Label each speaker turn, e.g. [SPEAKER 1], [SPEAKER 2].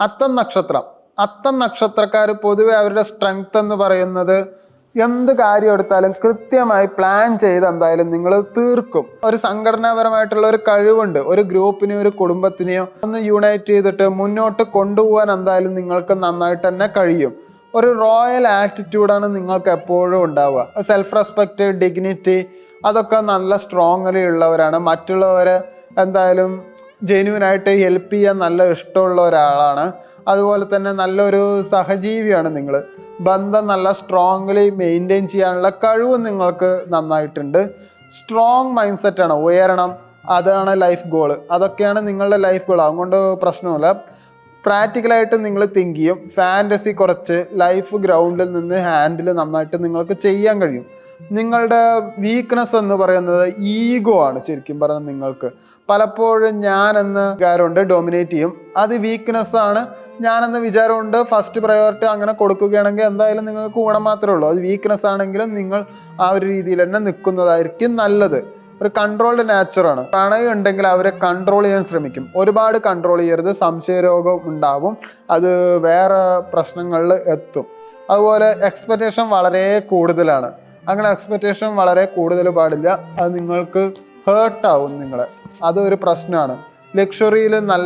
[SPEAKER 1] അത്തം നക്ഷത്രം. അത്തം നക്ഷത്രക്കാർ പൊതുവെ അവരുടെ സ്ട്രെങ്ത് എന്ന് പറയുന്നത് എന്ത് കാര്യം എടുത്താലും കൃത്യമായി പ്ലാൻ ചെയ്ത് എന്തായാലും നിങ്ങൾ തീർക്കും. ഒരു സംഘടനാപരമായിട്ടുള്ള ഒരു കഴിവുണ്ട്. ഒരു ഗ്രൂപ്പിനെയോ ഒരു കുടുംബത്തിനെയോ ഒന്ന് യുണൈറ്റ് ചെയ്തിട്ട് മുന്നോട്ട് കൊണ്ടുപോകാൻ എന്തായാലും നിങ്ങൾക്ക് നന്നായിട്ട് തന്നെ കഴിയും. ഒരു റോയൽ ആറ്റിറ്റ്യൂഡാണ് നിങ്ങൾക്ക് എപ്പോഴും ഉണ്ടാവുക. സെൽഫ് റെസ്പെക്റ്റ് ഡിഗ്നിറ്റി അതൊക്കെ നല്ല സ്ട്രോങ്ങലി ഉള്ളവരാണ്. മറ്റുള്ളവരെ എന്തായാലും ജെന്യൂനായിട്ട് ഹെൽപ്പ് ചെയ്യാൻ നല്ല ഇഷ്ടമുള്ള ഒരാളാണ്. അതുപോലെ തന്നെ നല്ലൊരു സഹജീവിയാണ് നിങ്ങൾ ബന്ധം നല്ല സ്ട്രോങ്ലി മെയിന്റെയിൻ ചെയ്യാനുള്ള കഴിവ് നിങ്ങൾക്ക് നന്നായിട്ടുണ്ട്. സ്ട്രോങ് മൈൻഡ് സെറ്റാണ് ഉയരണം. അതാണ് ലൈഫ് ഗോൾ അതൊക്കെയാണ് നിങ്ങളുടെ ലൈഫ് ഗോൾ അതുകൊണ്ട് പ്രശ്നമില്ല പ്രാക്ടിക്കലായിട്ട് നിങ്ങൾ തിങ്ക് ചെയ്യും. ഫാന്റസി കുറച്ച് ലൈഫ് ഗ്രൗണ്ടിൽ നിന്ന് ഹാൻഡിൽ നന്നായിട്ട് നിങ്ങൾക്ക് ചെയ്യാൻ കഴിയും. നിങ്ങളുടെ വീക്ക്നെസ് എന്ന് പറയുന്നത് ഈഗോ ആണ് ശരിക്കും പറഞ്ഞാൽ നിങ്ങൾക്ക്. പലപ്പോഴും ഞാൻ എന്ന വിചാരമുണ്ട് ഡൊമിനേറ്റ് ചെയ്യും. അത് വീക്ക്നെസ് ആണ്. ഞാനെന്ന വിചാരമുണ്ട് ഫസ്റ്റ് പ്രയോറിറ്റി അങ്ങനെ കൊടുക്കുകയാണെങ്കിൽ എന്തായാലും നിങ്ങൾക്ക് ഗുണം മാത്രമേ ഉള്ളൂ. അത് വീക്ക്നെസ് ആണെങ്കിലും നിങ്ങൾ ആ ഒരു രീതിയിൽ തന്നെ നിൽക്കുന്നതായിരിക്കും നല്ലത്. ഒരു കൺട്രോൾഡ് നാച്ചറാണ് പ്രണയം ഉണ്ടെങ്കിൽ അവരെ കൺട്രോൾ ചെയ്യാൻ ശ്രമിക്കും. ഒരുപാട് കൺട്രോൾ ചെയ്യരുത്. സംശയരോഗം ഉണ്ടാവും. അത് വേറെ പ്രശ്നങ്ങളിൽ എത്തും. അതുപോലെ എക്സ്പെക്റ്റേഷൻ വളരെ കൂടുതലാണ്. അങ്ങനെ എക്സ്പെക്റ്റേഷൻ വളരെ കൂടുതൽ പാടില്ല. അത് നിങ്ങൾക്ക് ഹേർട്ടാവും നിങ്ങളെ. അതൊരു പ്രശ്നമാണ്. ലക്ഷറിയിൽ നല്ല